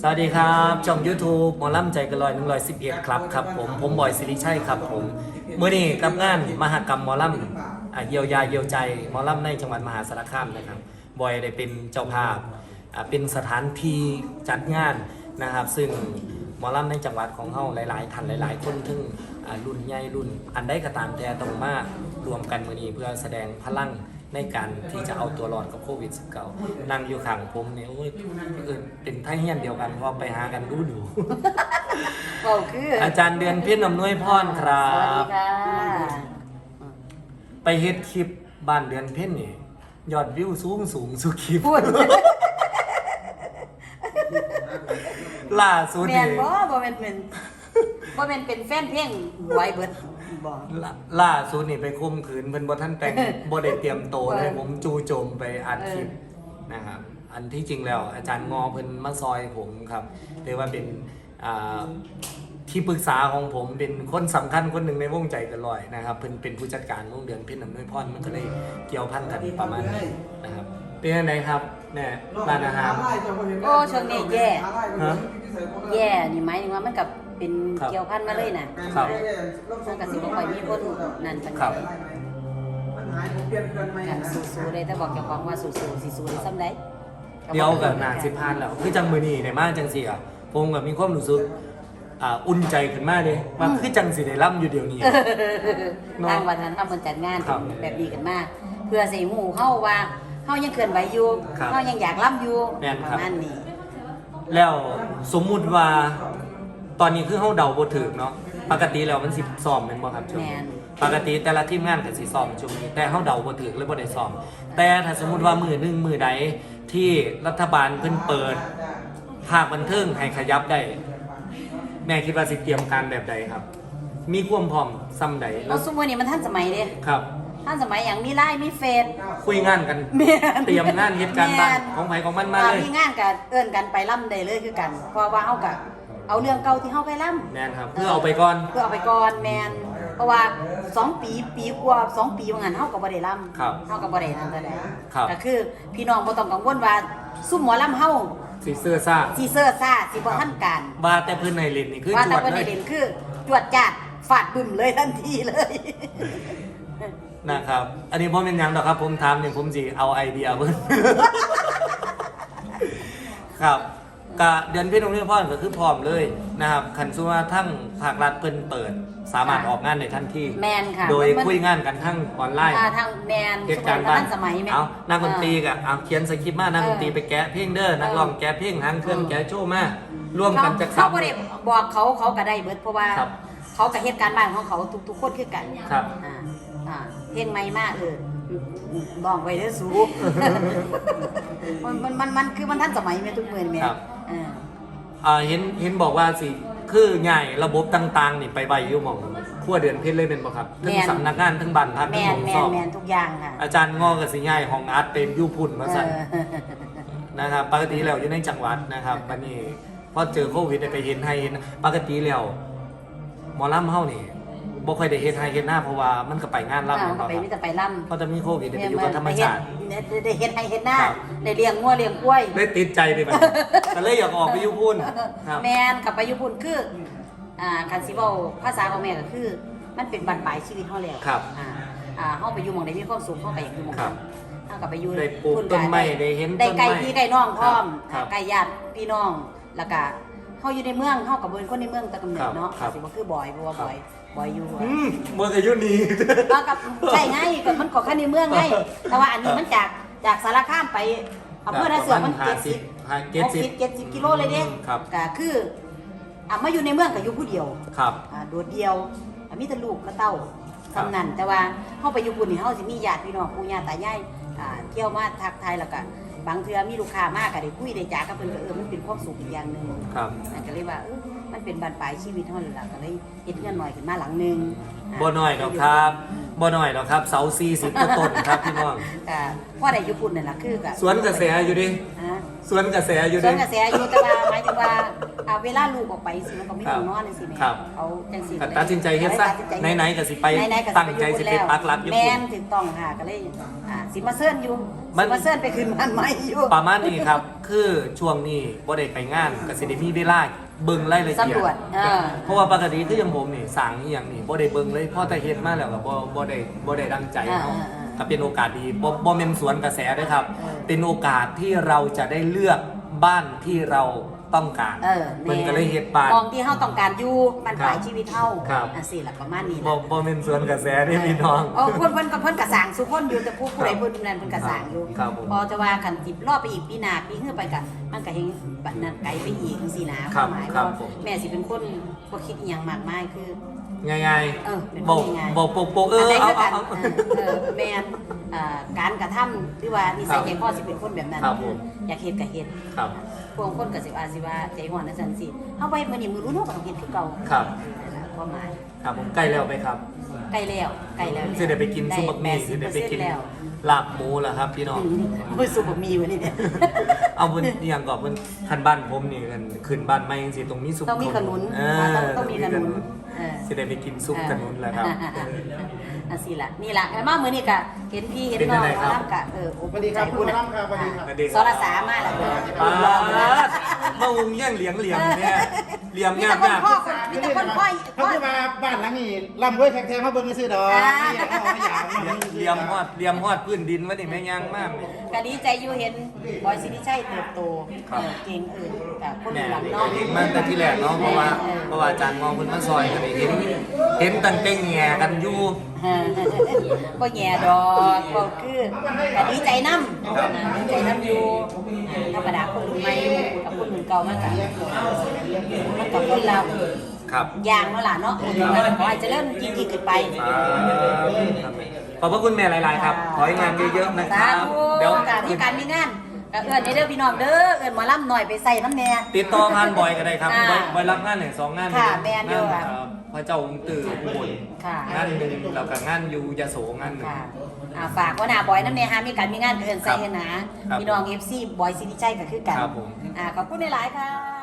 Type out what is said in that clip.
สวัสดีครับช่อง YouTube หมอลำใจกันลอยหนึ่งร้อยสิบเอ็ดครับครับผมผมบอยสิริชัยครับผมเมื่อนี้กับงานมหกรรมหมอลำอะเยียวยาเยียวใจหมอลำในจังหวัดมหาสารคามนะครับบอยได้เป็นเจ้าภาพอะเป็นสถานที่จัดงานนะครับ ซึ่งหมอลำในจังหวัดของเฮาหลาย ๆท่านหลาย ๆ คนถึงอะรุ่นใหญ่รุ่น อันใดก็ตามแต่ต้องมารวมกันมื่อนี้เพื่อแสดงพลัง ในการที่จะเอาตัวรอดกับโควิด -19 นั่งอยู่ข้างผมเนี่ยโอ้ยเออเป็นไทยเฮียนเดียวกันเพราะไปหากันดูดู เบาคืออาจารย์เดือนเพี้ยนอำนวยพรครัสวัสดีบ ค่ะไปเฮ็ดคลิปบ้านเดือนเพี้ยนนี่ยอดวิวสูงสูงสุดคลิปพูดล่าสุดแมนี่นบ่บ่แม่นเป็นบ่แม่นเป็นแฟนเพลงไว้เบิด บ่ล่าล่าสุดนี่ไปข่มขืนเพิ่นบ่ทันแต่ง บ่ได้เตรียมโตวเลยผมจู่โจมไปอัดคลิปนะครับ อันที่จริงแล้ว อาจารย์งอเพิ่นมาซอยผมครับเรียกว่าเป็นอ่าที่ปรึกษาของผมเป็นคนสำคัญคนหนึ่งในวงใจเกันลอยนะครับเพิ่นเป็นผู้จัดการวงเดือนเพ็ญอำนวยพรมันก็เลยเกี่ยวพันกันประมาณนี้นะครับเป็นยังไงครับเนี่ยร้านอาหาร โอ้ช่วงนี้แย่ฮะแย่นี่หมายถึงว่ามันกับ เป็นครับเกี่ยวพันมาเลยน่ะครับ มันก็สิบ่ค่อยมีคนนั่นปานครัใดบกันสู้ๆได้แต่บอกเจ้าของว่าสู้ๆสิสู้ได้ซ้ำใดเดี๋ยวกับนาสิพานแล้วคือจังมือนี่ในมากจังสิอะผมกับมีความรู้สึกอ่าอุ่นใจขึ้นมากเลยว่าคือจังสิได้ล่ำอยู่เดี๋ยวนี้ เนาะทางวัฒนธรรมเพิ่นจัดงานครับแบบนี้กันมากเพื่อสิฮู้เฮาว่าเฮายังเคลื่อนไหวอยู่ครับเฮายังอยากล่ำอยู่แม่นปครัระบมาณนี้แล้วสมมุติว่า ตอนนี้คือเฮาเดาบ่ถูกเนาะปกติแล้วมันสิซ้อมแม่นบ่ครับช่วงแม่นี้นปกติแต่ละทีมงานก็สิซ้อมช่วงนี้แต่เฮาเดาบ่ถูกเลยบ่ได้ซ้อม แต่ถ้าสมมุติว่ามือหนึงมือใดที่รัฐบาลเพิ่นเปิดภาคบันเทิงให้ขยับได้ แม่คิดว่าสิเตรียมการแบบใดครับ มีความพร้อมซ้ำใดแล้เอาวซุมื้อนี้มันทันสมัยเด้ครับทันสมัยอย่างมีไลน์มีเฟซคุยงานกัน แม่นเตรียมงานเหตุการณ์บ้านแม่นของไผของมันมาอ่เลยมีงานก็เอิ้นกันไปล่ำได้เลยคือกันเพราะว่าเฮาก็ เอาเรื่องเก่าที่เฮาไปล่ำแม่นครับเพื่อเอาไปก่อนเพื่อเอาไปก่อนแม่นเพราะว่าสองปีปีกว่าสองปีว่างั้นเฮาก็บ่ได้ล่ำครับเฮาก็บ่ได้นั่นเท่าใดครับก็คือพี่น้องบ่ต้องกังวลว่าซุ่มหมอล่ำเฮาสีเสื้อซ่าสิเซอร์ซ่าสิบ่ทันการว่าแต่เพื้นไฮเลนนี่คือว่าจแต่วดเพิ่นเลได้ยเด่นคือจวดจาดฟาดบึ้มเลยทันทีเลยนะครับ อันนี้ผมเป็นหยังดอกครับ ผมถามเนี่ยผมสิเอาไอเดียเพิ่นครับ กะเดือนพี่น้องเรียกพ่อก็คือพร้อมเลยนะครับขันสุว่าทั้งภาครัฐเพิ่นเปิด สามารถออกงานในทันทีแมนค่ะโดยมันคุยงานกันทั้งออนไลน์อ่าทางแมนเหตุการณ์บ้านทันสมัยแม่เอานักดนตรีกับเอาเขียนสคริปต์มานักดนตรีไปแกะเพลงเด้อนักร้องแกะเพลงหางเครื่องแกะโชว์มาร่วมกันจากเขาสามบ่ได้บอกเขาเขาก็ได้เบิดเพราะว่าครับเขากับเหตุการณ์บ้านของเขาทุกๆคนคือกันครับอ่าอ่าเพลงใหม่มากเออบอกไว้เด้อสูมันมันมันมันคือมันทันสมัยแม่ทุกมื้อนี่แม่ครับเอออ่าเห็นเห็นบอกว่าสิคือใหญ่ระบบต่างๆนี่ไปไวอยู่หมองขั้วเดือนเพชรเลยเป็นบ่ครับทั้งสำนักงานทั้งบ้านพักแมทั้งนห้องแมสอนบแมนทุกอย่างค่ะอาจารย์งอกับสิใหญ่ของอาร์ตเป็นยูพุ่นมาสั่น เออ นะครับปกติแล้วอยู่ในจังหวัดนะครับวันนี้พอเจอโควิดได้ไปเห็นให้เห็นปกติแล้วหมอลำเฮานี่ บ่ค่อยได้เฮ็ดให้เฮ็ดหน้าเพราะว่ามันก็ไปงานอ่าลำมันเนาะคก็รับไปมีแต่ไปล่ำก็จะมีโควิดได้ไปอยู่กับธรรมชาติได้ได้เฮ็ดให้เฮ็ดหน้าครับ ได้เลี้ยงงัวเลี้ยงกล้วยเลยติดใจไปแบบก็เลยอยากออกไปอยู่พุ่นครับ แมนกับไปญี่ปุ่นคืออ่าคันสิเว้าภาษาของแม่ก็คือ มันเป็นบันปลายชีวิตเฮาแล้วครับอ่าอ่าเฮาไปอยู่หม่องใดมีความสุขเฮาก็อยากอยู่หม่องครันั้บนเฮาก็ไปอยู่ได้ปลูกพุ่ต้นไม้ก็ได้เห็นได้ต้นไกลไม้พี่ไกลน้องพร้อมครับไกลญาติพี่น้องแล้วก็เฮาอยู่ในเมืองเฮาก็บ่เป็นคนในเมืองแต่กำเนิดเนาะครับสิบ่คือบอยเพราะว่าครับบอย บอยอยู่อืมเมื่ออายุนี้ ก็กับใช่ไงก็มันก็แค่ในเมืองไง แต่ว่าอันนี้มันจากจากสารคามไปอำเภอนาเสือมันห้าเจ็ดสิสิบบห้าเจ็ดสิบเจ็ดสิบกิโลเลยเด้ครับ ก็คืออะมาอยู่ในเมืองก็อยู่ผู้เดียวครับ อ่าโดดเดียวอะมีแต่ลูกกับเต้าสำนันแต่ว่าเฮาไปอยู่ปุ่นนี่เฮาสิมีญาติพี่น้องปู่ย่าตายายอ่าเที่ยวมาทักทายแล้วก็บางเทื่อมีลูกค้ามากก็ได้คุยได้จากับเพิ่นก็เออมันเป็นความสุขอีกอย่างหนึงครับนั่นก็เลยว่าเออมัน เป็นบานปลายชีวิตเฮาเลยล่ะก็เลยเฮ็ดเงินหน่อยขึ้นมาหลังหนึงะบ่น้อยดอกครับบ่น้อยดอกครับ เสาสี่สิบกว่าต้นครับพี่น้อง ก็พ่อได้อยู่ปุ่นนั่นล่ะคือก็สวนกระแสอยู่ดิ ฮะสวนกระแสอยู่ส่ดิวนกระแสอยู่แต่ว่าหมายถึงว่าอ่า เวลาลูกออกไปสิมันก็ไม่ต้องนอนจังซี่แม่ครับเอาจังซี่ตัดสินใจเฮ็ดซะตัดสิใจไหนๆก็สิไปไหนๆก็ตั้งใจสิไปปักหลักอยู่แม่นถูกต้องค่ะก็เลยอ่าสิมาเซิร์นอยู่มัสินมาเซิร์นไปขึ้นบ้านใหม่อยู่ประมาณนี้ครับ คือช่วงนี้บ่ได้ไปงานก็สิได้มีเวลาเบิ่งรายละเอียด สำรวจเออ เพราะว่าปกติคืออย่างผมนี่สั่งอีหยังนี่บ่ได้เบิ่งเลยพอแต่เฮ็ดมาแล้วก็บ่บ่ได้บ่ได้ดังใจเนาะอ่าอ่าอ่าก็เป็นโอกาสดีบ่บ่แม่นสวนกระแสเด้อครับ เออเป็นโอกาสที่เราจะได้เลือกบ้านที่เราต้องการเออมันก็เลยเฮ็ดบ้าน มองที่เฮาต้องการอยู่มันครับปลายชีวิตเฮาครับ อะสิล่ะประมาณนี้บ่นะบ่แม่นสวนกระแสเด้อพี่น้องเออเพิ่นเพิ่นก็เพิ่นกระสร้างสุคนอยู่แต่ผู้ผู้ใดเพิ่นนั่นเพิ่นกระสร้างอยู่ครับผมพอจะว่ากันสิบรอบไปอีกปีหน้าปีเฮือไปกันมันก็เฮงบัดนั้นไกลไปอีกจังซี่นะคครัวาบมหมายครัว่าบผม แม่สิเป็นคนบ่คิดอีหยังมากมายคือ ง่ายเออเป็นๆบอกง่ายๆ บอกโปกโปกเออใดเอาคือกัเอานเอาเออเออแม่นอ่าการกระทำหรือว่านิสัยใจคอสิเป็นคนแบบนั้นครับผม อยากเฮ็ดก็เฮ็ดครับ พวกคนก็สิว่าสิว่าใจฮ้อนจังซั่นสิเฮาไปมื้อนี้มื้อรู้เนาะก็ต้องเฮ็ดคือเก่าครับ นั่นล่ะความหมายครับผมใกล้แล้วไหมครับใกล้แล้วใกล้แล้วสิได้ไปกินซุปบักหมี่สิได้ไปกินแล้วลาบหมูแล้วครับพี่น้องมือซุปบะหมี่วันนี้เนี่ย เอาบนอหย่างก่อนบนคันบ้านผมนี่กันขึ้นบ้านไม่ยังสิตรงนี้ซุปต้องมีขนุนเอต้องอต้องมีขนุนเออ สิได้ไปกินซุปขนุนแล้วครับอ่าๆอั นสิล่ะนี่ล่ะแล้วมามื้อนี้ก็เห็นพี่เห็นเป็นน้ยัองงไงครับมารับกะเออโอ้สวัสดีครับใจคุณนะน้ำครับสวัสดีครับสวัสดีครับ สรสามาแล้วเด้อปาลองเลยดมาอุ้งเยี่ยงเหลียงเหลี่ยมเนี่ย เหลี่ยมมีงาแต่มคนงามพ่อคนมีแต่คนพ่อยเขาคือมาบ้านหลังนี้ร่ำรวยแขกๆมาเบิ่งซื้อดอกอ่านี่เขาไม่อยากมาเหลี่ยมฮอดเหลี่ยมฮอดพื้นดินวะนี่แม่ย่างมากเลยก็ดีใจอยู่เห็นบอยสิริชัยเติบโตครับ เออเก่งเออกับคนแม่หลังน้องเห็นมาแต่ที่แรกเนาะเพราะว่าเพราะว่าอาจารย์มองเพิ่นมาซอยก็ได้เห็น เห็นตั้งแต่แง่กันอยู่ ก็แย่ดอกก็คือแต่ดีใจน้ำนะดีใจน้ำอยู่ธรรมดาคนรุ่นใหม่กับค นรุ่นเก่ามันกับมันกับคนเราครับอย่างเนาะล่ะเนาะขอให้เจะเริ่มยิ่งยิ่งขึ้นไปครับขอบพระคุณแม่หลาย ๆ ครับ ขอให้งานเยอะ ๆ นะคสารับธุเดี๋ยวการที่การมีงาน ก็เอื้อนในเด้อพี่น้องเด้อเอื้อนหมอลำหน่อยไปใส่น้ำแน่ ติดต่องานบ่อยก็ได้ครับอ่าไว้ไว้รับงานหนึ่งสองงานค่ะหงแม่นอยู่งานค่ะ เอ่อพระเจ้าองค์ตื่นอุบลค่ะงานหนึ่งแล้วก็งานอยู่ยโสงานหนึ่ง ค่ะอ่าฝากว่าหน้าบอยน้ำเนี่ยฮะมีการมีงานเอื้อนใส่ให้หนาครับพี่น้องเอฟซีบอยซิติใจก็คือกันครับผม อ่าขอบคุณหลายๆค่ะ